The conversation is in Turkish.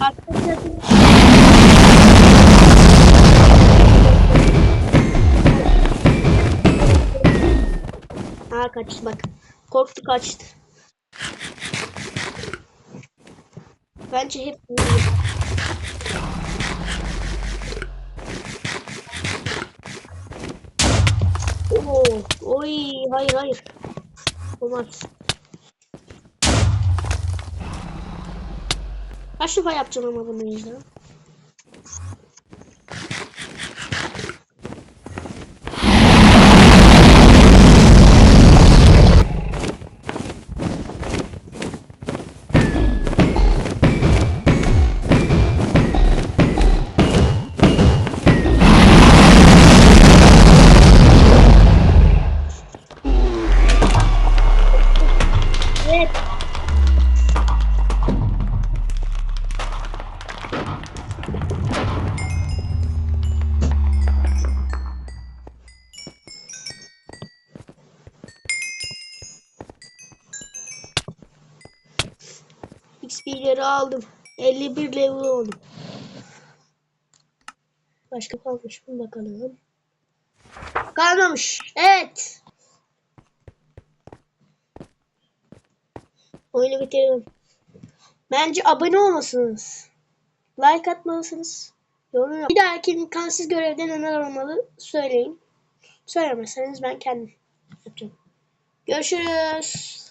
Aa kaçtı bak. Korktu kaçtı. Bence hep Oo, oy, hayır hayır. Olmaz. Kaç defa yapacağım ama bunu yüzden? XP'leri aldım. 51 level oldum. Başka kalmış mı bakalım. Kalmamış. Evet. Oyunu bitirdim. Bence abone olmasınız. Like atmalısınız. Yorum. Bir dahaki imkansız görevde neler olmalı söyleyin. Söylemezseniz ben kendim yapacağım. Görüşürüz.